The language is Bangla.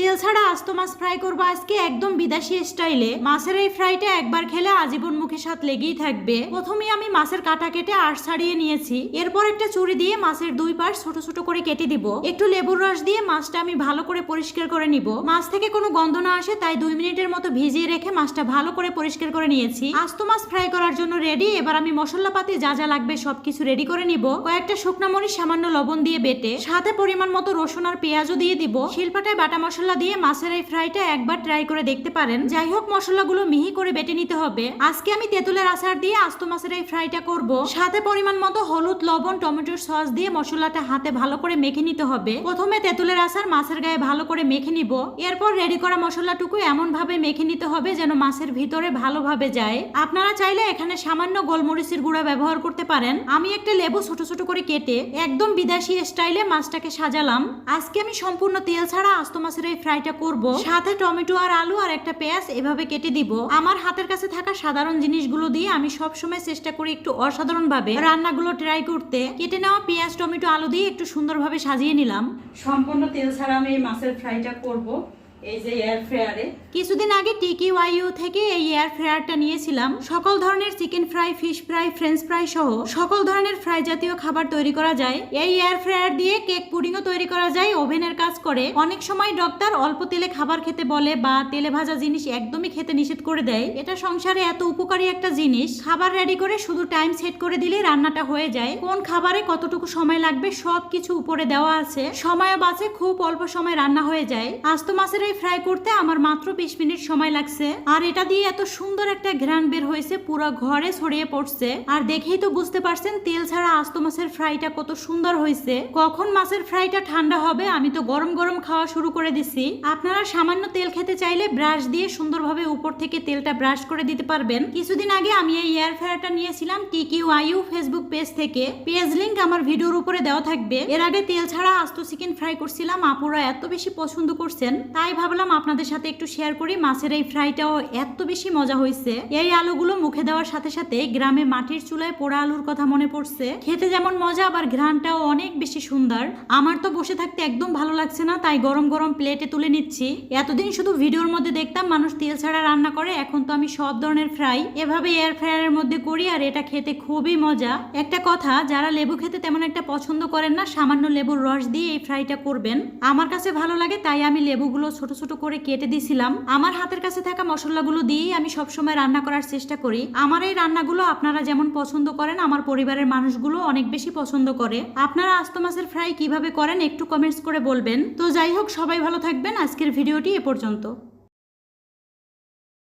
তেল ছাড়া আস্ত মাছ ফ্রাই করব আজকে একদম বিদেশি স্টাইলে। মাছের এই ফ্রাইটা একবার খেলে আজীবন মুখে স্বাদ লেগেই থাকবে। প্রথমে আমি মাছের কাটা কেটে আঁশ ছাড়িয়ে নিয়েছি। এরপর একটা চুরি দিয়ে মাছের দুই পাশ ছোট ছোট করে কেটে দিব। একটু লেবুর রস দিয়ে মাছটা আমি ভালো করে পরিষ্কার করে নিব। মাছ থেকে কোনো গন্ধ না আসে, তাই দুই মিনিটের মতো ভিজিয়ে রেখে মাছটা ভালো করে পরিষ্কার করে নিয়েছি। আস্ত মাছ ফ্রাই করার জন্য রেডি এবার আমি মশলাপাতি যা যা লাগবে সবকিছু রেডি করে নিব। কয়েকটা শুকনো মরিচ, সামান্য লবণ দিয়ে বেটে, সাথে পরিমাণ মতো রসুন আর পেঁয়াজও দিয়ে দিব। শিলপাটায় বাটা মশলা দিয়ে মাছের এই ফ্রাইটা একবার ট্রাই করে দেখতে পারেন। যাই হোক মশলাগুলো মিহি করে বেটে নিতে হবে। আজকে আমি তেঁতুলের আচার দিয়ে আস্ত মাছের এই ফ্রাইটা করব। সাথে পরিমাণ মতো হলুদ, লবণ, টমেটোর সস দিয়ে মশলাটা হাতে ভালো করে মেখে নিতে হবে। প্রথমে তেঁতুলের আচার মাছের গায়ে ভালো করে মেখে নিব। এরপর রেডি করা মশলাটুকু এমন ভাবে মেখে নিতে হবে যেন মাছের ভিতরে ভালোভাবে যায়। আপনারা চাইলে এখানে সামান্য গোলমরিচের গুঁড়া ব্যবহার করতে পারেন। আমি একটা লেবু ছোট ছোট করে কেটে একদম বিদেশি স্টাইলে মাছটাকে সাজালাম। আজকে আমি সম্পূর্ণ তেল ছাড়া আস্ত মাছের এই ফ্রাইটা করব। সাথে টমেটো আর আলু আর একটা পেঁয়াজ এভাবে কেটে দিব। আমার হাতের কাছে থাকা সাধারণ জিনিসগুলো দিয়ে আমি সব সময় চেষ্টা করি একটু অসাধারণ ভাবে রান্নাগুলো ট্রাই করতে। কেটে নেওয়া পেঁয়াজ, টমেটো, আলু দিয়ে একটু সুন্দরভাবে সাজিয়ে নিলাম। সম্পূর্ণ তেল ছাড়া আমি এই মাছের ফ্রাইটা করব। এয়ার ফ্রায়ারে কিছুদিন আগে টিকি ওয়াইউ থেকে এই এয়ার ফ্রায়ারটা নিয়েছিলাম। সকল ধরনের chicken fry fish fry french fry সহ সকল ধরনের ফ্রাই জাতীয় খাবার তৈরি করা যায়। এই এয়ার ফ্রায়ার দিয়ে কেক পুডিংও তৈরি করা যায়। ওভেনের কাজ করে। অনেক সময় ডক্টর অল্প তেলে খাবার খেতে বলে বা তেলে ভাজা জিনিস একদমই খেতে নিষেধ করে দেয়। এটা সংসারে এত উপকারী একটা জিনিস। খাবার রেডি করে শুধু টাইম সেট করে দিলে রান্নাটা হয়ে যায়। কোন খাবারে কতটুকু সময় লাগবে সব কিছু উপরে দেওয়া আছে। সময়ও বাঁচে, খুব অল্প সময় রান্না হয়ে যায়। আস্ত মাছের এই ফ্রাই করতে আমার মাত্র বিশ মিনিট সময় লাগছে। আর এটা দিয়ে এত সুন্দর একটা ঘ্রাণ বের হয়েছে, পুরো ঘরে ছড়িয়ে পড়ছে। আর দেখেই তো বুঝতে পারছেন, তেল ছাড়া আস্ত মাছের ফ্রাইটা কত সুন্দর হয়েছে। কখন মাছের ফ্রাইটা ঠান্ডা হবে, আমি তো গরম গরম খাওয়া শুরু করে দিছি। আপনারা সামান্য তেল খেতে চাইলে ব্রাশ দিয়ে সুন্দরভাবে উপর থেকে তেলটা ব্রাশ করে দিতে পারবেন। কিছুদিন আগে আমি এই এয়ার ফ্রায়ারটা নিয়েছিলাম টিকি ওয়াইউ ফেসবুক পেজ থেকে। পেজ লিঙ্ক আমার ভিডিওর উপরে দেওয়া থাকবে। এর আগে তেল ছাড়া আস্ত চিকেন ফ্রাই করছিলাম, আপুরা এত বেশি পছন্দ করছেন, তাই ভাবলাম আপনাদের সাথে একটু শেয়ার করি। মাছের এই ফ্রাইটাও এত বেশি মজা হয়েছে এই আলুগুলো মুখে দেওয়ার সাথে সাথে গ্রামে মাটির চুলায় পোড়া আলুর কথা মনে পড়ছে। খেতে যেমন মজা, আবার ঘ্রাণটাও অনেক বেশি সুন্দর। আমার তো বসে থাকতে একদম ভালো লাগছে না, তাই গরম গরম প্লেটে তুলে নিচ্ছি। এতদিন শুধু ভিডিওর মধ্যে দেখতাম মানুষ তেল ছাড়া রান্না করে, এখন তো আমি সব ধরনের ফ্রাই এভাবে এয়ার ফ্রায়ারের মধ্যে করি আর এটা খেতে খুবই মজা। একটা কথা, যারা লেবু খেতে তেমন একটা পছন্দ করেন না, সামান্য লেবুর রস দিয়ে এই ফ্রাইটা করবেন। আমার কাছে ভালো লাগে, তাই আমি লেবুগুলো ছোট ছোট করে কেটে দিছিলাম। আমার হাতের কাছে থাকা মশলাগুলো দিয়েই আমি সবসময় রান্না করার চেষ্টা করি। আমার এই রান্নাগুলো আপনারা যেমন পছন্দ করেন, আমার পরিবারের মানুষগুলো অনেক বেশি পছন্দ করে। আপনারা আস্ত মাছের ফ্রাই কীভাবে করেন একটু কমেন্টস করে বলবেন। তো যাই হোক, সবাই ভালো থাকবেন। আজকের ভিডিওটি এ পর্যন্ত।